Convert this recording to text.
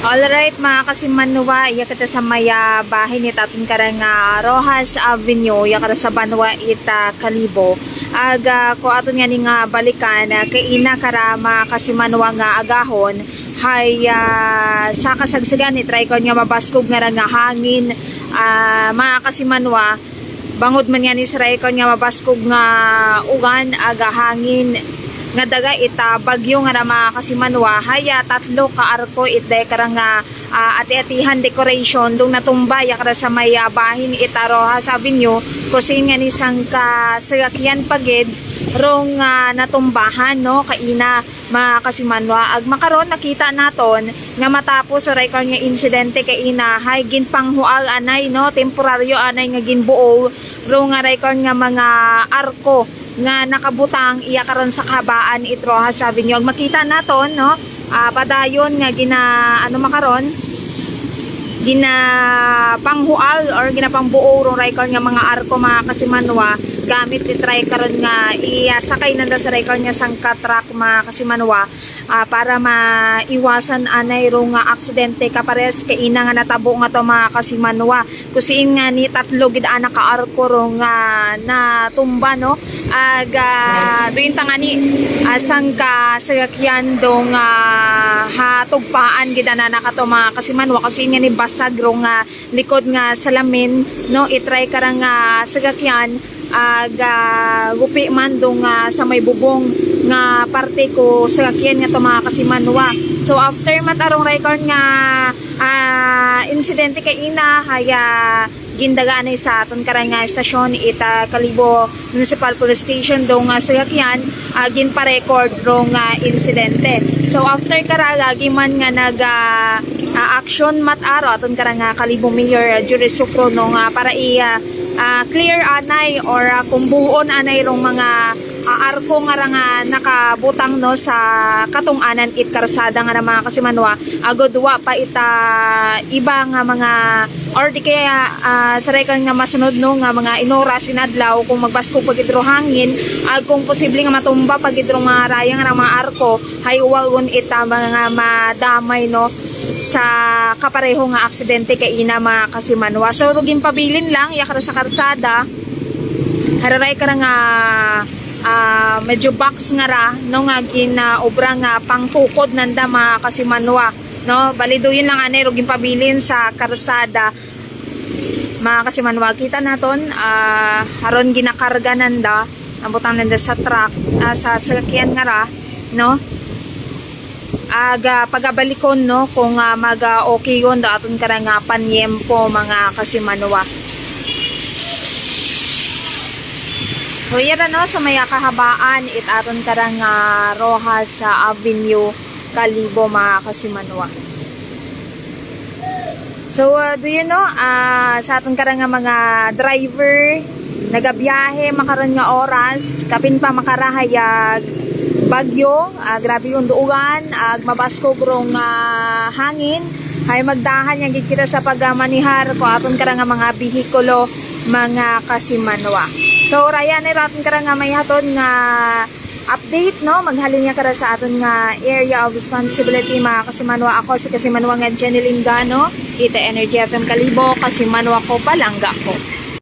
Alright mga kasimanwa, iya kita sa maya bahay ni tatun karang nga Rojas Avenue, iya kada sa Banwa ita Kalibo. Aga ko aton nga ni nga balikan ah, kay ina kara mga kasimanwa nga agahon. Hay ah, sa kasagsagan ni try ko nga mabaskog nga nga hangin. Ah, mga kasimanwa bangod man nga ni Saray ko nga mabaskog nga ugan aga hangin nga daga ita bagyo nga na mga kasimanwa haya tatlo ka arko itday karang nga ah, ati-atihan decoration dong natumba ya kara sa may ah, bahin ita Rojas Avenue kusin nga ni sangka sagakyan pagid rong nga natumbahan no kaina mga kasimanwa ag makaron nakita naton nga matapos sa record nga insidente kay ina hay ginpanghuag anay no temporaryo anay nga ginbuo ro nga record nga mga arko nga nakabutang iya karon sa kabaan itroha sa Ag makita naton no? Ah, padayon nga gina ano makaron gina panghual or gina pangbuo rong record nga mga arko mga kasimanwa gamit ni try karon nga iyasakay nanda sa record nga sangka truck mga kasimanwa ah, para maiwasan anay rong nga aksidente kapares kay ina nga natabo nga to mga kasimanwa. Kusiin nga ni tatlo gid ana ka arko rong nga natumba no aga duin tangani asang ka sagakyan dong uh, hatugpaan gid ana nakato mga kasimanwa kasi nga ni basag rong nga likod nga salamin no? Itry karang nga sagakyan aga gupi man dong nga sa may bubong nga parte ko sagakyan nga to mga kasimanwa so after matarong record nga ah, insidente kay ina haya gindagaan ay sa aton karang nga estasyon ita Kalibo Municipal Police Station do nga sagakyan uh, gin pa record ro nga insidente. So after karaga giman nga nag ah, ah, action mat aro aton karang nga Kalibo Mayor uh, Juris Sucro no nga para i ah, ah, clear anay or ah, kung buon anay rong mga ah, arko nga nga nakabutang no sa katunganan it karsada nga na mga kasimanwa. Agodwa pa ita iba nga mga or di kaya ah, saray kan nga masunod no nga mga inora sinadlaw kung magbasko pag hangin ag kung posible nga matumba pag idro mga rayang nga mga arko hay uwagon ita mga madamay no sa kapareho nga aksidente kay ina mga kasimanwa. So rugin pabilin lang yakara sa karsada hararay ka nga ah, medyo box nga ra no nga ginaobra nga pangtukod nanda mga kasimanwa no? Balido yun lang anay rugin pabilin sa karsada. Mga kasimanwa kita naton ah, haron ginakarga nanda ang butang nanda sa truck ah, sa sakyan nga ra no? Aga pagabalikon no? Kung ah, mag ah, okay yun daton ka nga panyempo mga kasimanwa So yan no sa maya kahabaan it aton karang uh, Rojas sa Avenue Kalibo mga kasimanwa. So uh, do you know ah, sa aton karang nga mga driver nagabiyahe makaron nga oras kapin pa makarahayag bagyo ah, grabe yung duugan ag mabasko grong ah, hangin hay magdahan yang gid kita sa pagmanihar ko aton karang nga mga bihikulo mga kasimanwa. So raya ni raton karang nga may haton nga update no? Maghalin niya kara sa aton nga area of responsibility mga kasimanwa. Ako si kasimanwa nga Jenny Lingano ita Energy FM Kalibo kasimanwa ko palangga ko